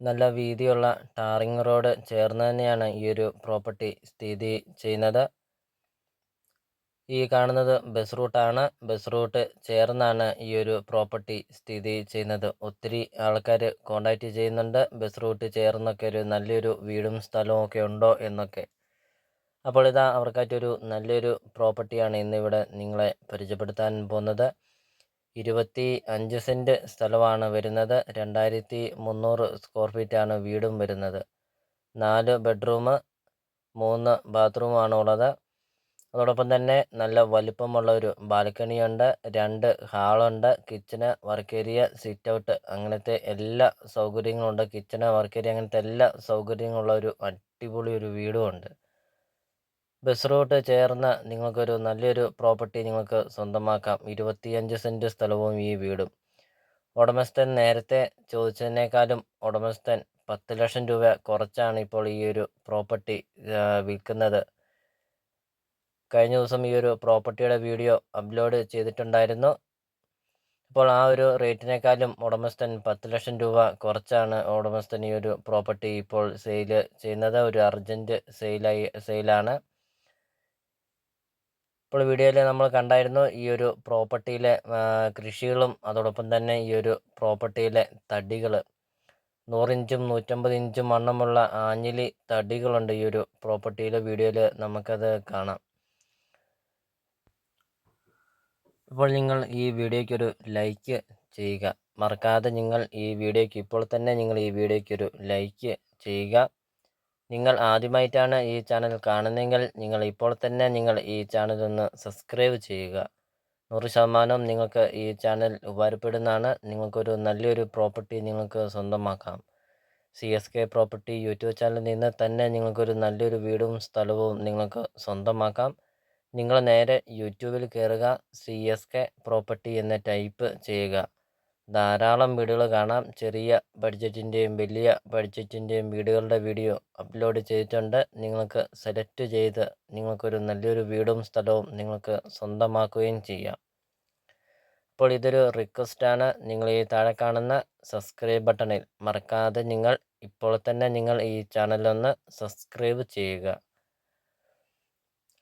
നല്ല വീതിയുള്ള tarring road ചേർന്ന് തന്നെയാണ് ഈ ഒരു പ്രോപ്പർട്ടി സ്ഥിതി ചെയ്യുന്നത്. ഈ കാണുന്നത് ബസ് റൂട്ടാണ്. ബസ് റൂട്ട് ചേർന്നാണ് ഈ ഒരു പ്രോപ്പർട്ടി സ്ഥിതി ചെയ്യുന്നത്. ഒത്തിരി ആൾക്കാർ കോണ്ടാക്റ്റ് ചെയ്യുന്നുണ്ട്. ബസ് റൂട്ട് ചേർന്നൊക്കെ ഒരു നല്ലൊരു വീടും സ്ഥലവും ഒക്കെ ഉണ്ടോ എന്നൊക്കെ. അപ്പോൾ ഇതാ അവർക്കായിട്ടൊരു നല്ലൊരു പ്രോപ്പർട്ടിയാണ് ഇന്നിവിടെ നിങ്ങളെ പരിചയപ്പെടുത്താൻ പോകുന്നത്. ഇരുപത്തി അഞ്ച് സെന്റ് സ്ഥലമാണ് വരുന്നത്. രണ്ടായിരത്തി മുന്നൂറ് സ്ക്വയർ ഫീറ്റാണ് വീടും വരുന്നത്. നാല് ബെഡ്റൂം മൂന്ന് ബാത്റൂമാണ് ഉള്ളത് അതോടൊപ്പം തന്നെ നല്ല വലിപ്പമുള്ള ഒരു ബാൽക്കണിയുണ്ട്. രണ്ട് ഹാളുണ്ട്. Kitchen work area sit out അങ്ങനത്തെ എല്ലാ സൗകര്യങ്ങളുണ്ട്. കിച്ചണ് വർക്ക് ഏരിയ അങ്ങനത്തെ എല്ലാ സൗകര്യങ്ങളുള്ള ഒരു അടിപൊളി ഒരു വീടുമുണ്ട് ബസ് റൂട്ട് ചേർന്ന് നിങ്ങൾക്കൊരു നല്ലൊരു പ്രോപ്പർട്ടി നിങ്ങൾക്ക് സ്വന്തമാക്കാം. ഇരുപത്തിയഞ്ച് സെന്റ് സ്ഥലവും ഈ വീടും. ഉടമസ്ഥൻ നേരത്തെ ചോദിച്ചതിനേക്കാളും ഉടമസ്ഥൻ പത്ത് ലക്ഷം രൂപ കുറച്ചാണ് ഇപ്പോൾ ഈ ഒരു പ്രോപ്പർട്ടി വിൽക്കുന്നത്. കഴിഞ്ഞ ദിവസം ഈ ഒരു പ്രോപ്പർട്ടിയുടെ വീഡിയോ അപ്ലോഡ് ചെയ്തിട്ടുണ്ടായിരുന്നു. അപ്പോൾ ആ ഒരു റേറ്റിനേക്കാളും ഉടമസ്ഥൻ പത്ത് ലക്ഷം രൂപ കുറച്ചാണ് ഉടമസ്ഥൻ ഈ ഒരു പ്രോപ്പർട്ടി ഇപ്പോൾ സെയിൽ ചെയ്യുന്നത്. ഒരു അർജന്റ് സെയിലായി സെയിലാണ്. ഇപ്പോൾ വീഡിയോയിൽ നമ്മൾ കണ്ടായിരുന്നു ഈ ഒരു പ്രോപ്പർട്ടിയിലെ കൃഷികളും അതോടൊപ്പം തന്നെ ഈ ഒരു പ്രോപ്പർട്ടിയിലെ തടികൾ നൂറിഞ്ചും നൂറ്റമ്പത് ഇഞ്ചും വണ്ണമുള്ള ആഞ്ഞിലി തടികളുണ്ട് ഈ ഒരു പ്രോപ്പർട്ടിയിലെ വീഡിയോയിൽ നമുക്കത് കാണാം. ഇപ്പോൾ നിങ്ങൾ ഈ വീഡിയോയ്ക്കൊരു ലൈക്ക് ചെയ്യുക. മറക്കാതെ നിങ്ങൾ ഈ വീഡിയോയ്ക്ക് ഇപ്പോൾ തന്നെ നിങ്ങൾ ഈ വീഡിയോയ്ക്കൊരു ലൈക്ക് ചെയ്യുക. നിങ്ങൾ ആദ്യമായിട്ടാണ് ഈ ചാനൽ കാണുന്നതെങ്കിൽ നിങ്ങൾ ഇപ്പോൾ തന്നെ നിങ്ങൾ ഈ ചാനൽ ഒന്ന് സബ്സ്ക്രൈബ് ചെയ്യുക. നൂറ് ശതമാനം നിങ്ങൾക്ക് ഈ ചാനൽ ഉപകാരപ്പെടുന്നതാണ്. നിങ്ങൾക്കൊരു നല്ലൊരു പ്രോപ്പർട്ടി നിങ്ങൾക്ക് സ്വന്തമാക്കാം. C S K property YouTube ചാനലിൽ നിന്ന് തന്നെ നിങ്ങൾക്കൊരു നല്ലൊരു വീടും സ്ഥലവും നിങ്ങൾക്ക് സ്വന്തമാക്കാം. നിങ്ങൾ നേരെ യൂട്യൂബിൽ കയറുക സി എസ് കെ പ്രോപ്പർട്ടി എന്ന് ടൈപ്പ് ചെയ്യുക. ധാരാളം വീടുകൾ കാണാം. ചെറിയ ബഡ്ജറ്റിന്റെയും വലിയ ബഡ്ജറ്റിന്റെയും വീടുകളുടെ വീഡിയോ അപ്ലോഡ് ചെയ്തിട്ടുണ്ട്. നിങ്ങൾക്ക് സെലക്ട് ചെയ്ത് നിങ്ങൾക്കൊരു നല്ലൊരു വീടും സ്ഥലവും നിങ്ങൾക്ക് സ്വന്തമാക്കുകയും ചെയ്യാം. അപ്പോൾ ഇതൊരു റിക്വസ്റ്റാണ് നിങ്ങൾ ഈ താഴെ കാണുന്ന സബ്സ്ക്രൈബ് ബട്ടണിൽ മറക്കാതെ നിങ്ങൾ ഇപ്പോൾ തന്നെ നിങ്ങൾ ഈ ചാനലൊന്ന് സബ്സ്ക്രൈബ് ചെയ്യുക.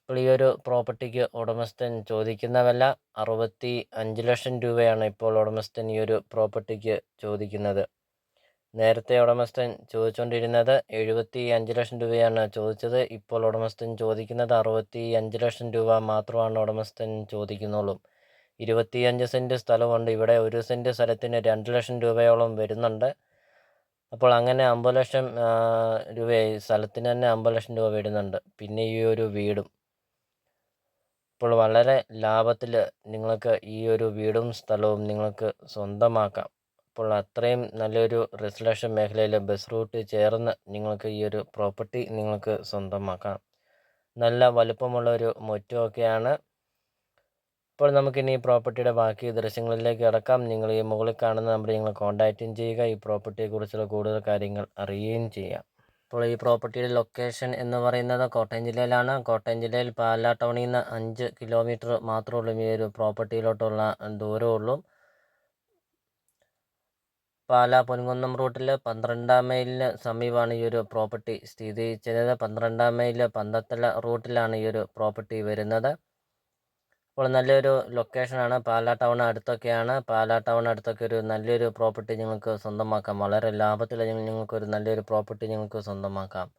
ഇപ്പോൾ പ്രോപ്പർട്ടിക്ക് ഉടമസ്ഥൻ ചോദിക്കുന്ന വില അറുപത്തി അഞ്ച് ലക്ഷം രൂപയാണ് ഇപ്പോൾ ഉടമസ്ഥൻ ഈ ഒരു പ്രോപ്പർട്ടിക്ക് ചോദിക്കുന്നത്. നേരത്തെ ഉടമസ്ഥൻ ചോദിച്ചുകൊണ്ടിരുന്നത് എഴുപത്തി അഞ്ച് ലക്ഷം രൂപയാണ് ചോദിച്ചത്. ഇപ്പോൾ ഉടമസ്ഥൻ ചോദിക്കുന്നത് അറുപത്തി അഞ്ച് ലക്ഷം രൂപ മാത്രമാണ് ഉടമസ്ഥൻ ചോദിക്കുന്നുള്ളൂ. ഇരുപത്തിയഞ്ച് സെന്റ് സ്ഥലമുണ്ട്. ഇവിടെ ഒരു സെന്റ് സ്ഥലത്തിന് രണ്ട് ലക്ഷം രൂപയോളം വരുന്നുണ്ട്. അപ്പോൾ അങ്ങനെ അമ്പത് ലക്ഷം രൂപയായി. സ്ഥലത്തിന് തന്നെ അമ്പത് ലക്ഷം രൂപ വരുന്നുണ്ട്. പിന്നെ ഈ ഒരു വീടും. ഇപ്പോൾ വളരെ ലാഭത്തിൽ നിങ്ങൾക്ക് ഈ ഒരു വീടും സ്ഥലവും നിങ്ങൾക്ക് സ്വന്തമാക്കാം. അപ്പോൾ അത്രയും നല്ലൊരു റെസിഡൻഷ്യൽ മേഖലയിൽ ബസ് റൂട്ട് ചേർന്ന് നിങ്ങൾക്ക് ഈ ഒരു പ്രോപ്പർട്ടി നിങ്ങൾക്ക് സ്വന്തമാക്കാം. നല്ല വലുപ്പമുള്ള ഒരു മുറ്റമൊക്കെയാണ്. ഇപ്പോൾ നമുക്കിനി ഈ പ്രോപ്പർട്ടിയുടെ ബാക്കി ദൃശ്യങ്ങളിലേക്ക് കിടക്കാം. നിങ്ങൾ ഈ മുകളിൽ കാണുന്ന നമ്പർ നിങ്ങൾ കോൺടാക്റ്റും ചെയ്യുക. ഈ പ്രോപ്പർട്ടിയെക്കുറിച്ചുള്ള കൂടുതൽ കാര്യങ്ങൾ അറിയുകയും ചെയ്യാം. ഇപ്പോൾ ഈ പ്രോപ്പർട്ടിയുടെ ലൊക്കേഷൻ എന്ന് പറയുന്നത് കോട്ടയം ജില്ലയിലാണ്. കോട്ടയം ജില്ലയിൽ പാലാ ടൗണിൽ നിന്ന് അഞ്ച് കിലോമീറ്റർ മാത്രമേ ഉള്ളൂ. ഈ ഒരു പ്രോപ്പർട്ടിയിലോട്ടുള്ള ദൂരമുള്ളൂ. പാലാ പൊൻകുന്നം റൂട്ടിൽ പന്ത്രണ്ടാം മൈലിന് സമീപമാണ് ഈ ഒരു പ്രോപ്പർട്ടി സ്ഥിതി ചെയ്യുന്നത്. പന്ത്രണ്ടാം മൈൽ പന്തത്തല റൂട്ടിലാണ് ഈ ഒരു പ്രോപ്പർട്ടി വരുന്നത്. അപ്പോൾ നല്ലൊരു ലൊക്കേഷനാണ് പാലാ ടൗൺ അടുത്തൊക്കെയാണ്. പാലാ ടൗൺ അടുത്തൊക്കെ ഒരു നല്ലൊരു പ്രോപ്പർട്ടി നിങ്ങൾക്ക് സ്വന്തമാക്കാം. വളരെ ലാഭത്തിൽ നിങ്ങൾക്കൊരു നല്ലൊരു പ്രോപ്പർട്ടി നിങ്ങൾക്ക് സ്വന്തമാക്കാം.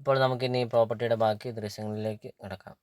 ഇപ്പോൾ നമുക്കിനി ഈ പ്രോപ്പർട്ടിയുടെ ബാക്കി ദൃശ്യങ്ങളിലേക്ക് കിടക്കാം.